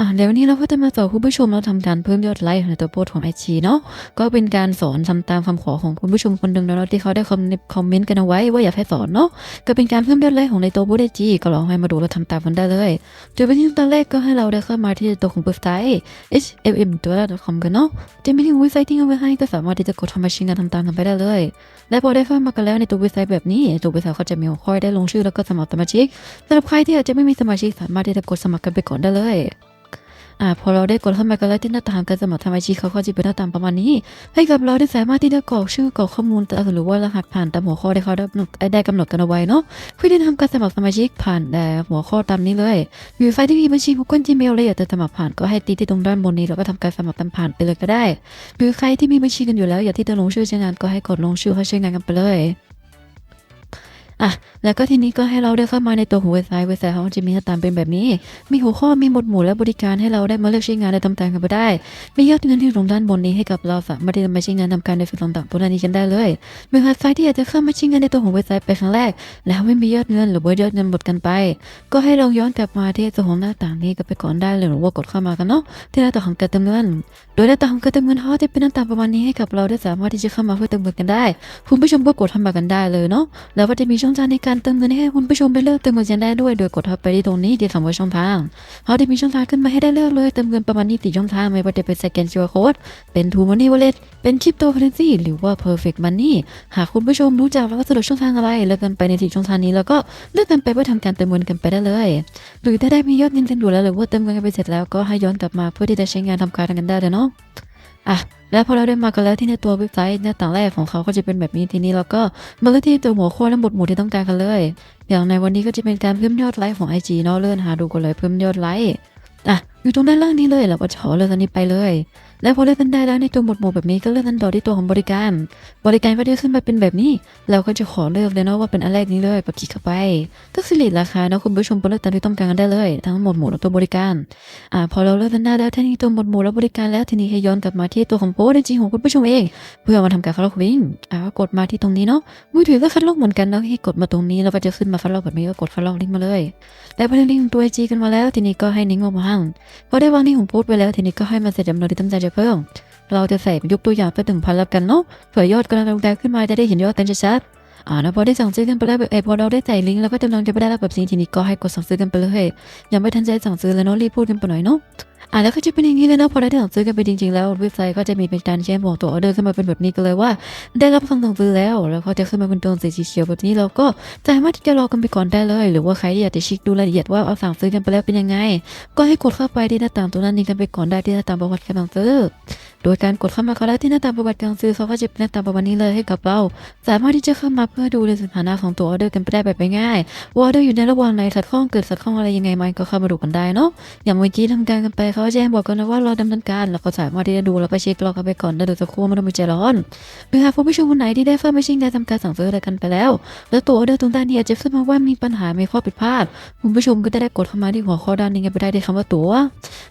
อ่าเดี๋ยววันนี้เราก็จะมาสอนคุณผู้ชมเราทำการเพิ่มยอดไลค์ในตัวโพสของไอชีเนาะก็เป็นการสอนทำตามคำขอของคุณผู้ชมคนหนึ่งแล้วเนาะที่เขาได้คอมคอมเมนต์กันเอาไว้ว่าอยากให้สอนเนาะก็เป็นการเพิ่มยอดไลค์ของในตัวโพสไอจีก็ลองให้มาดูเราทำตามกันได้เลยโดยไปที่ตอนแรกก็ให้เราได้เข้ามาที่ตัวของเว็บไซต์ hfm ตัว .com กันเนาะจะมีลิงเว็บไซต์ที่เอาไว้ให้ก็สามารถที่จะกดทำมาชิงกันทำตามกันไปได้เลย และพอได้เข้ามากันแล้วในตัวเว็บไซต์แบบนี้ตัวเว็บไซต์เขาจะมีหัวข้อได้ลงชื่อแล้วก็สมัครสมาชิกสำหรับใครที่อาจจะไม่มีสมาชิกสามารถที่จะกดสมัครกันไปก่อนได้เลย อ่าพอเราได้กดเข้ามากันแล้ที่หน้าต่างการสมัครสมาชิกเขาก็จะเป็นหน้าต่างประมาณนี้ ให้กับเราได้สามารถที่จะกรอกชื่อกรอกข้อมูลหรือว่ารหัสผ่านตามหัวข้อที่เขาได้กำหนดได้กำหนดกันเอาไว้เนาะเพื่อที่จะทำการสมัครสมาชิกผ่านแต่หัวข้อตามนี้เลยมีไฟล์ที่มีบัญชี Google Gmail เลยอยากจะสมัครผ่านก็ให้ตีที่ตรงด้านบนนี้แล้วก็ทำการสมัครตามผ่านไปเลยก็ได้ หรือใครที่มีบัญชีกันอยู่แล้วอยากที่จะลงชื่อใช้งานก็ให้กดลงชื่อเข้าใช้งานกันไปเลย อะแล้วก็ทีนี้ก็ให้เราได้เข้ามาในตัวของเว็บไซต์เว็บไซต์เขาจะมีหน้าตาเป็นแบบนี้ มีหัวข้อมีหมวดหมู่และบริการให้เราได้มาเลือกใช้งานและทำตามกันไปได้ มียอดเงินที่ตรงด้านบนนี้ให้กับเราสามารถที่จะมาใช้งานทำการในสิ่งต่างๆบนนี้กันได้เลยมีเว็บไซต์ที่อยากจะเข้ามาใช้งานในตัวของเว็บไซต์ไปครั้งแรก แล้วไม่มียอดเงินหรือว่ายอดเงินหมดกันไป ก็ให้เราย้อนกลับมาที่ตัวของหน้าต่างนี้กันไปก่อนได้เลยหรือว่ากดเข้ามากันเนาะที่หน้าต่างของการเติมเงิน โดยหน้าต่างของการเติมเงินเขาจะเป็นหน้าต่างประมาณนี้ให้กับเราได้สามารถที่จะเข้ามาเพื่อเติมเงินกันได้ คุณผู้ชมก็กดเข้ามากันได้เลยเนาะแล้วก็จะมีช่องทางในการเติมเงินให้คุณผู้ชมไปเลือกเติมเงินกันได้ด้วยโดยกดเข้าไปที่ตรงนี้ที่คำว่าช่องทางเขาจะมีช่องทางขึ้นมาให้ได้เลือกเลยเติมเงินประมาณนี้สี่ช่องทางไม่ว่าจะเป็นสแกน QR code เป็น True Money Wallet เป็น Cryptocurrency หรือว่า Perfect Money หากคุณผู้ชมรู้จักแล้วก็สะดวกช่องทางอะไรเลือกกันไปในสี่ช่องทางนี้แล้วก็เลือกกันไปเพื่อทำการเติมเงินกันไปได้เลย หรือถ้าได้มียอดเงินกันอยู่แล้วหรือว่าเติมเงินกันไปเสร็จแล้วก็ให้ย้อนกลับมาเพื่อที่จะใช้งานทำการกันได้เลยเนาะ อะแล้วพอเราได้มากันแล้วที่ในตัวเว็บไซต์หน้าต่างแรกของเขาก็จะเป็นแบบนี้ทีนี้เราก็มาเลือกที่ตัวหัวข้อและบทหมู่ที่ต้องการกันเลย อย่างในวันนี้ก็จะเป็นการเพิ่มยอดไลค์ของ IG เนาะเลื่อนหาดูกันเลยเพิ่มยอดไลค์อะอยู่ตรงด้านล่างนี้เลยเราก็ขอเลือกอันนี้ไปเลย แล้วพอเลือกกันได้แล้วในตัวหมวดหมู่แบบนี้ก็เลือกกันต่อที่ตัวของบริการ บริการก็จะขึ้นมาเป็นแบบนี้ เราก็จะขอเลือกเลยเนาะว่าเป็นอันแรกนี้เลยแบบคลิกเข้าไป ก็สิริราคาเนาะคุณผู้ชมเลือกตามที่ต้องการกันได้เลย ทั้งหมวดหมู่และตัวบริการอ่าพอเราเลือกกันได้แล้วทีนี้ตัวหมวดหมู่และบริการแล้วทีนี้ให้ย้อนกลับมาที่ตัวของโพสต์จริงของคุณผู้ชมเอง เพื่อมาทำการคัดลอกวิ่งอ่าก็กดมาที่ตรงนี้เนาะมือถือก็คัดลอกเหมือนกันแล้วให้กดมาตรงนี้แล้วก็จะขึ้นมาคัดลอกแบบนี้ก็กดคัดลอกลิงก์มาเลยแล้วพอได้ลิงก์ตัวไอจีกันมาแล้วทีนี้ก็ให้นิ้งออกมาห้างพราะได้วาที่ผมพูดไว้แล้วทีนี้ก็ให้มันเสร็จจำนวนที่ตั้งใจจะเพิ่ม เราจะใส่ยกตัวอย่างไปถึงพันแล้วกันเนาะเผื่อยอดกำลังแดงขึ้นมาจะได้เห็นยอดเต็มชัดอ่าแล้วพอได้สั่งซื้อกันไปแล้วแบบเออพอเราได้ใส่ลิงก์แล้วก็จำนวนจะไปได้แล้วแบบนี้ทีนี้ก็ให้กดสั่งซื้อกันไปเลยยังไม่ทันใจสั่งซื้อแลยเนาะรีบพูดกันไปหน่อยเนาะ อะแล้วก็จะเป็นอย่างนี้เลยนะพอได้สั่งซื้อกันไปจริงๆแล้วเว็บไซต์ก็จะมีเป็นการแจ้งบอกตัวออเดอร์ขึ้นมาเป็นแบบนี้กันเลยว่า ได้รับคำสั่งซื้อแล้ว แล้วก็จะขึ้นมาเป็นตัวสีเขียวแบบนี้เราก็สามารถที่จะรอกันไปก่อนได้เลย หรือว่าใครที่อยากจะเช็คดูรายละเอียดว่าเอาสั่งซื้อกันไปแล้วเป็นยังไง ก็ให้กดเข้าไปที่หน้าต่างตัวนั้นนี้กันไปก่อนได้ที่หน้าต่างประวัติการสั่งซื้อโดยการกดเข้ามาเขาแล้วที่หน้าต่างประวัติการซื้อเขาก็จะเป็นหน้าต่างประวัตินี้เลยให้กับเรา สามารถที่จะเข้ามาเพื่อดูในสถานะของตัวออเดอร์กันไปได้แบบง่ายว่าออเดอร์อยู่ในระหว่างไหนขัดข้องเกิดขัดข้องอะไรยังไงมันก็เข้ามาดูกันได้เนาะอย่างเมื่อกี้ทำการกันไปเขาแจ้งบอกกันนะว่าเรอดำเนินการแล้วก็สามารถที่จะดูแล้วก็เช็คเรอกันไปก่อนได้โดยสักครู่ไม่ต้องไปใจร้อนหรือหากผู้ชมคนไหนที่ได้เฟิร์มไม่ชิงได้ทำการสั่งซื้ออะไรกันไปแล้ว แล้วตัวออเดอร์ตรงด้านนี้อาจจะขึ้นมาว่ามีปัญหามีข้อผิดพลาดคุณผู้ชมก็ได้กดเข้ามาที่หัวข้อด้านนี้ไปได้ที่คำว่าตัว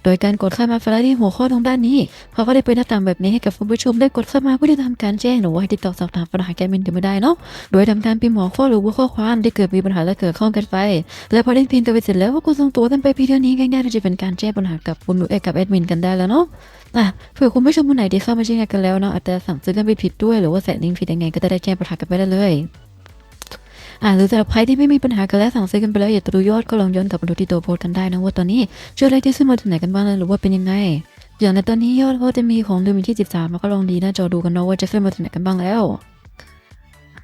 โดยการกดเข้ามาไปแล้วที่หัวข้อตรงด้านนี้เขาก็ได้เป็นหน้าต่างแบบนี้ให้กับคุณผู้ชมได้กดเข้ามาเพื่อที่จะทำการแจ้งหรือว่าติดต่อสอบถามปัญหาแการบินกันไม่ได้เนาะโดยทำการพิมพ์หัวข้อหรือว่าข้อความที่เกิดมีปัญหาและเกิดข้องกันไป และพอได้พิมพ์ตัวไปเสร็จแล้วก็ส่งตัวกันไปพียงเท่าง่ายๆจะเป็นการแจ้งปัญหากับคุณเอกกับแอดมินกันได้แล้วเนาะอะเผื่อคุณผู้ชมคนไหนที่เข้ามาใช้งานกันแล้วเนาะอาจจะสั่งซื้อกันไปผิดด้วยหรือว่าใส่ลิงผิดยังไงก็จะได้แจ้งปัญหากันไปได้เลยอ่าหรือสำหรับใครที่ไม่มีปัญหากันแล้วสั่งซื้อกันไปแล้วอย่ากจะดูยอดก็ลองย้อนกลับมาดูที่ตัวโพสกันได้นะว่าตอนนี้ช่วยอะไรที่ขึ้นมาถึงไหนกันบ้างหรือว่าเป็นยังไง อย่างในตอนนี้ยอดเขาจะมีของเดือนวันที่ 13 แล้วก็ลองดีหน้าจอดูกันเนาะว่าจะขึ้นมาถึงไหนกันบ้างแล้ว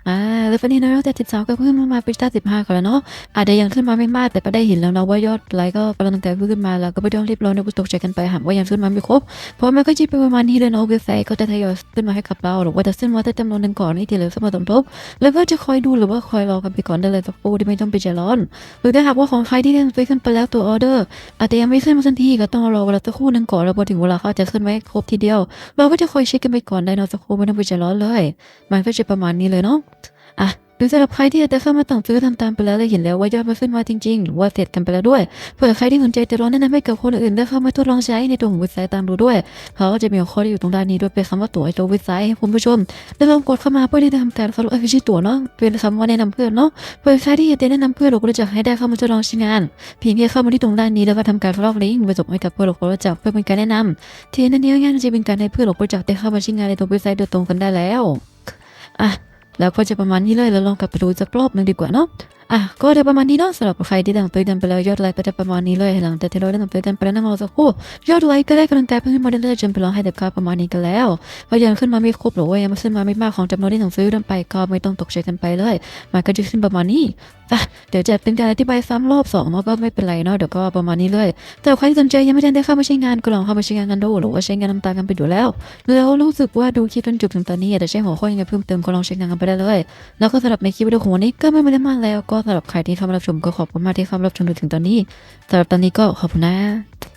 อ่าแล้ววันนี้นะยอดแต่สิบสามก็ขึ้นมามาเป็นตาสิบห้าก่อนแล้วเนาะอาจจะยังขึ้นมาไม่มากแต่ก็ได้เห็นแล้วนะว่ายอดไลค์ก็กำลังแต่ขึ้นมาแล้วก็ไม่ต้องรีบร้อนในบุตกใจกันไปหากว่ายังขึ้นมาไม่ครบเพราะมันก็จะเป็นประมาณนี้เลยเนาะเว็บไซต์ก็จะทยอยขึ้นมาให้กับเราหรือว่าจะขึ้นมาแต่จำนวนหนึ่งก่อนให้ทีเหลือขึ้นมาสมทบแล้วก็จะคอยดูหรือว่าคอยรอกันไปก่อนได้เลยสักครู่ที่ไม่ต้องไปใจร้อนหรือถ้าหากว่าของใครที่ได้ซื้อขึ้นไปแล้วตัวออเดอร์ อาจจะยังไม่ขึ้นมาทันทีก็ต้องรอเวลาสักครู่หนึ่งก่อนแล้วพอถึงเวลาเขาจะขึ้นไว้ครบทีเดียว เราก็จะคอยเช็คกันไปก่อนได้เนาะสักครู่ไม่ต้องไปใจร้อนเลย มันก็จะประมาณนี้เลยเนาะ อะหรือสำหรับใครที่อยากจะเข้ามาต่องซื้อทำตามไปแล้วและเห็นแล้วว่ายอดมันขึ้นมาจริงๆหรือว่าเสร็จกันไปแล้วด้วยเผื่อใครที่สนใจจะลองแนะนำให้กับคนอื่นได้เข้ามาทดลองใช้ในตัวของเว็บไซต์ตามดูด้วยเขาก็จะมีข้อที่อยู่ตรงด้านนี้ด้วยเป็นคำว่าตั๋วไอตัวเว็บไซต์ให้คุณผู้ชมได้ลองกดเข้ามาเพื่อที่จะทำการ follow เอ้ยไม่ใช่ตั๋วเนาะเป็นคำว่าแนะนำเพื่อนเนาะเผื่อใครที่อยากจะแนะนำเพื่อนหรือรู้จักให้ได้เข้ามาทดลองใช้งานเพียงแค่เข้ามาที่ตรงด้านนี้แล้วก็ทำการ follow ลิงก์ไปส่งให้กับเพื่อนหรือคนรู้จักเพื่อเป็นการแนะนำที่นั่นนี้ง่ายๆจะเป็นการให้เพื่อนหรือรู้จักได้เข้ามาใช้งานในตัวเว็บไซต์โดยตรงกันได้แล้วอะ แล้วก็จะประมาณนี้เลยแล้วลองกลับไปดูสักรอบหนึงดีกว่าเนาะอะก็จะประมาณนี้เนาะสำหรับใครที่ดังเตือนไปแล้วยอดไลค์ก็จะประมาณนี้เลยหลังจากที่เราได้ดังเตือนไปแล้วนะเราสักครู่ยอดไลค์ก็ได้กำลังใจเพิ่มขึ้นมาเรื่อยๆจนไปลองให้เด็กค่าประมาณนี้กันแล้วพอยังขึ้นมาไม่ครบหรือว่ายังไม่ขึ้นมาไม่มากของจำนวนที่สั่งซื้อเดินไปก็ไม่ต้องตกใจกันไปเลยมันก็จะขึ้นประมาณนี้อะเดี๋ยวจะเป็นการอธิบายซ้ำรอบสองเนาะก็ไม่เป็นไรเนาะเดี๋ยวก็ประมาณนี้เลย แต่ใครที่สนใจยังไม่ได้เข้ามาใช้งานก็ลองเข้ามาใช้งานกันดูหรือว่าใช้งานน้ำตากันไปดูแล้ว แล้วรู้สึกว่าดูคลิปจนจบถึงตอนนี้อยากจะใช้หัวข้อยังไงเพิ่มเติมก็ลองใช้งานกันไปได้เลย แล้วก็สำหรับในคลิปวิดีโอของวันนี้ก็ไม่ได้มากแล้ว ก็สำหรับใครที่เข้ามารับชมก็ขอบคุณมากที่เข้ามารับชมจนถึงตอนนี้สำหรับตอนนี้ก็ขอบคุณนะ